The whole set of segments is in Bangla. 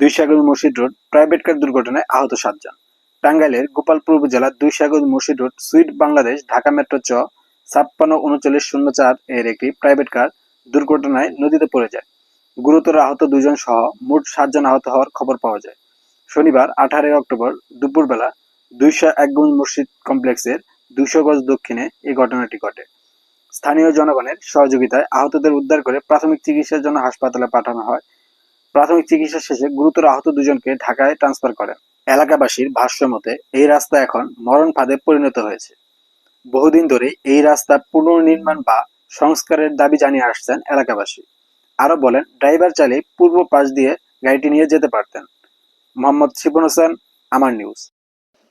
দুই সাগর মসজিদ রোড, প্রাইভেট কার দুর্ঘটনায় আহত সাতজন। টাঙ্গাইলের গোপালপুর উপজেলার দুই সাগর মসজিদ road, sweet Bangladesh, Dhaka metro চ, ছাপ্পান্ন উনচল্লিশ শূন্য চার এর একটি প্রাইভেট কার দুর্ঘটনায় নদীতে পড়ে যায়। গুরুতর আহত দুজন সহ মোট সাতজন আহত হওয়ার খবর পাওয়া যায়। শনিবার, আঠারোই অক্টোবর, দুপুরবেলা দুইশো একগুণ মসজিদ কমপ্লেক্সের দুইশো গজ দক্ষিণে এই ঘটনাটি ঘটে। স্থানীয় জনগণের সহযোগিতায় আহতদের উদ্ধার করে প্রাথমিক চিকিৎসার জন্য হাসপাতালে পাঠানো হয়। প্রাথমিক চিকিৎসা শেষে গুরুতর আহত দুজনকে ঢাকায় ট্রান্সফার করেন। এলাকাবাসীর ভাষ্য মতে এই রাস্তা এখন মরণ ফাঁদে পরিণত হয়েছে। বহুদিন ধরে এই রাস্তা পুনর্নির্মাণ বা সংস্কারের দাবি জানিয়ে আসছেন এলাকাবাসী। আরও বলেন, ড্রাইভার চাইলে পূর্ব পাশ দিয়ে গাড়িটি নিয়ে যেতে পারতেন। মোহাম্মদ শিবন হোসেন, আমার নিউজ।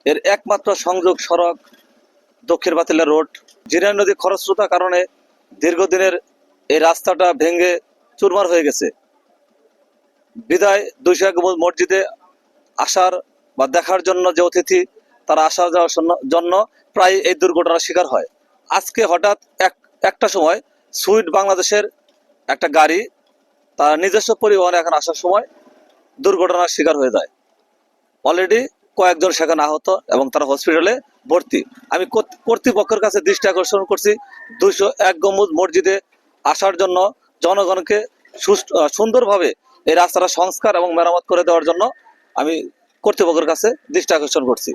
এর একমাত্র সংযোগ সড়ক, দক্ষিণ বাতিলা রোড। জিরা নদী খরস্রোতার কারণে দীর্ঘদিনের এই রাস্তাটা ভেঙে চুরমার হয়ে গেছে। বিদায় দুইশো এক মসজিদে আসার বা দেখার জন্য যে অতিথি তারা আসা যাওয়ার জন্য- প্রায় এই দুর্ঘটনার শিকার হয়। আজকে হঠাৎ এক একটা সময় সুইট বাংলাদেশের একটা গাড়ি তার নিজস্ব পরিবহনে এখন আসার সময় দুর্ঘটনার শিকার হয়ে যায়। অলরেডি কয়েকজন সেখানে আহত এবং তারা হসপিটালে ভর্তি। আমি কর্তৃপক্ষের কাছে দৃষ্টি আকর্ষণ করছি দুইশো এক গম্বুজ মসজিদে আসার জন্য জনগণকে আহ, সুন্দরভাবে এই রাস্তাটা সংস্কার এবং মেরামত করে দেওয়ার জন্য আমি কর্তৃপক্ষের কাছে দৃষ্টি আকর্ষণ করছি।